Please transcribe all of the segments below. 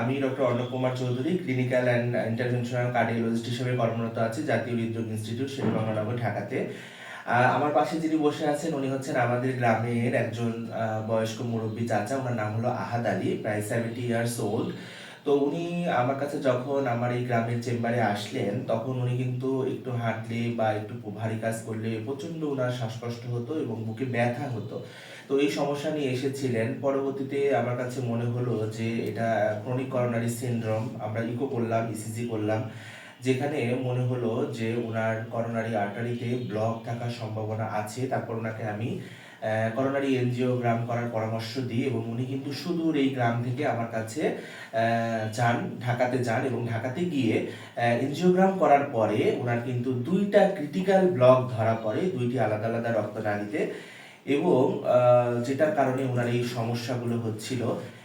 আমি doctor Arnab Kumar Chowdhury clinical and interventional cardiologist হিসেবে কর্মরত আছি, জাতীয় হৃদরোগ ইনস্টিটিউট শেরবাংলানগর, ঢাকাতে। আমার পাশে যিনি বসে আছেন, উনি হচ্ছেন আমাদের গ্রামের একজন বয়স্ক মুরব্বী চাচা। ওনার নাম হলো আহাদ আলী, প্রায় সেভেন্টি ইয়ার্স ওল্ড তো উনি আমার কাছে যখন আমার এই গ্রামের চেম্বারে আসলেন, তখন উনি কিন্তু একটু হাঁটলে বা একটু ভারী কাজ করলে প্রচণ্ড ওনার শ্বাসকষ্ট হতো এবং বুকে ব্যথা হতো। তো এই সমস্যা নিয়ে এসেছিলেন। পরবর্তীতে আমার কাছে মনে হলো যে এটা ক্রনিক করোনারি সিনড্রোম আমরা ইকো করলাম ইসিজি করলাম, যেখানে মনে হলো যে ওনার করোনারি আর্টারিতে ব্লক থাকার সম্ভাবনা আছে, তারপর ওনাকে আমি করোনারি এনজিওগ্রাম করার পরামর্শ দিই এবং উনি কিন্তু সুদূর এই গ্রাম থেকে আমার কাছে যান, ঢাকাতে যান এবং ঢাকাতে গিয়ে এনজিওগ্রাম করার পরে ওনার কিন্তু দুইটা ক্রিটিক্যাল ব্লক ধরা পড়ে, দুইটি আলাদা আলাদা রক্তনালীতে এবং যেটার কারণে ওনার এই সমস্যাগুলো হচ্ছিল।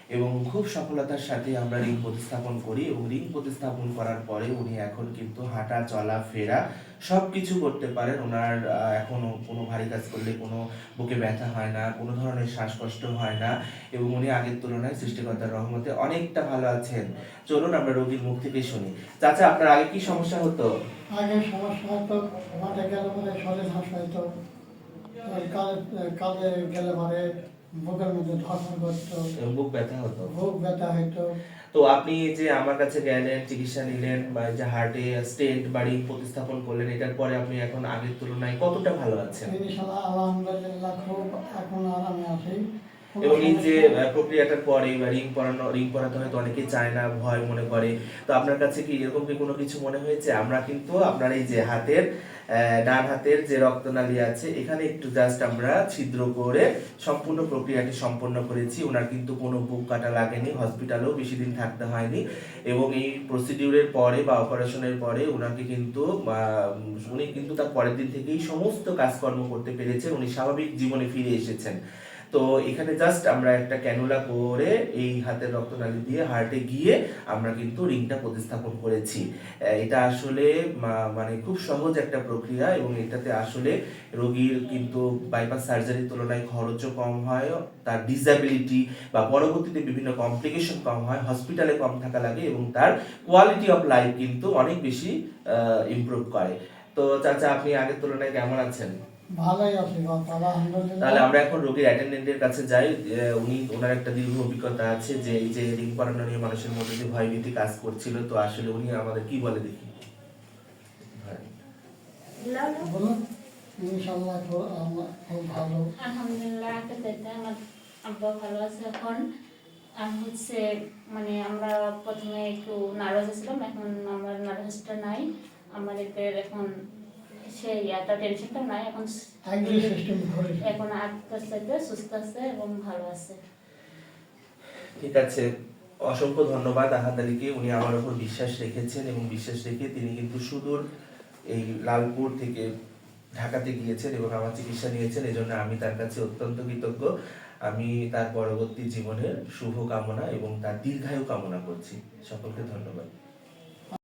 এবং খুব সফলতার সাথে আমরা রিং প্রতিস্থাপন করি এবং রিং প্রতিস্থাপন করার পরে উনি এখন কিন্তু হাঁটা চলা ফেরা সব কিছু করতে পারেন। ওনার আহ, এখনও কোনো ভারী কাজ করলে কোনো বুকে ব্যথা হয় না কোনো ধরনের শ্বাসকষ্ট হয় না এবং উনি আগের তুলনায় সৃষ্টিকর্তার রহমতে অনেকটা ভালো আছেন। চলুন আমরা রোগীর মুখ থেকে শুনি। চাচা আপনার আগে কি সমস্যা হতো? আগে সমস্যা হতো মাঠে গেলে শরীর ওই কালে গেলে পরে বুকের মধ্যে ধর্ষণ করতো। বুক ব্যথা হতো। বুক ব্যথা হতো তো আপনি যে আমার কাছে গেলেন চিকিৎসা নিলেন বা যে হার্টে স্টেন্ট বাড়ি প্রতিস্থাপন করলেন এটার পরে আপনি এখন আগের তুলনায় কতটা ভালো আছেন? ইনশাআল্লাহ আলহামদুলিল্লাহ খুব এখন আরামে আছি। এবং এই যে প্রক্রিয়াটার পরে বা রিং পরানো, রিং পরাতে হয়তো অনেকেই চায় না, ভয় মনে করে। তো আপনার কাছে কি এরকম কি কোনো কিছু মনে হয়েছে? আমরা কিন্তু আপনার এই যে হাতের ডান হাতের যে রক্তনালী আছে, এখানে একটু জাস্ট আমরা ছিদ্র করে সম্পূর্ণ প্রক্রিয়াটি সম্পন্ন করেছি। ওনার কিন্তু কোনো বুক কাটা লাগেনি, হসপিটালেও বেশি দিন থাকতে হয়নি। এবং এই প্রসিডিউরের পরে বা অপারেশনের পরে ওনাকে কিন্তু উনি কিন্তু তার পরের দিন থেকেই সমস্ত কাজকর্ম করতে পেরেছেন। উনি স্বাভাবিক জীবনে ফিরে এসেছেন। তো এখানে জাস্ট আমরা একটা ক্যানুলা করে এই হাতের রক্তনালী দিয়ে হার্টে গিয়ে আমরা কিন্তু রিংটা প্রতিস্থাপন করেছি। এটা আসলে মানে খুব সহজ একটা প্রক্রিয়া এবং এটাতে আসলে রোগীর কিন্তু বাইপাস সার্জারির তুলনায় খরচও কম হয়, তার ডিসএবিলিটি বা পরবর্তীতে বিভিন্ন কমপ্লিকেশন কম হয় হসপিটালে কম থাকা লাগে এবং তার কোয়ালিটি অফ লাইফ কিন্তু অনেক বেশি ইমপ্রুভ করে। তো চাচা, আপনি আগের তুলনায় কেমন আছেন? ভালোই আছি বাবা তাহলে আমরা এখন রোগীর অ্যাটেন্ডেন্টের কাছে যাই উনি ওনার একটা দীর্ঘ অভিজ্ঞতা আছে যে এই যে রিং পরানো নিয়ে মানুষের মধ্যে যে ভয়ভীতি কাজ করছিল তো আসলে উনি আমাদের কি বলে দেখি। বলুন খুব ভালো। আলহামদুলিল্লাহ আমার আব্বা ভালো আছে এখন। আর হচ্ছে মানে আমরা প্রথমে একটু নার্ভাস ছিলাম এখন আমার নার্ভাসটা নাই। আমাদের এখন এত টেনশনটা নাই এখন এখন চাইতে সুস্থ আছে এবং ভালো আছে। ঠিক আছে অসংখ্য ধন্যবাদ আহাদ আলীকে উনি আমার উপর বিশ্বাস রেখেছেন এবং বিশ্বাস রেখে তিনি কিন্তু সুদূর এই লালপুর থেকে ঢাকাতে গিয়েছেন এবং আমার চিকিৎসা নিয়েছেন এজন্য আমি তার কাছে অত্যন্ত কৃতজ্ঞ। আমি তার পরবর্তী জীবনের শুভ কামনা এবং তার দীর্ঘায়ু কামনা করছি। সকলকে ধন্যবাদ।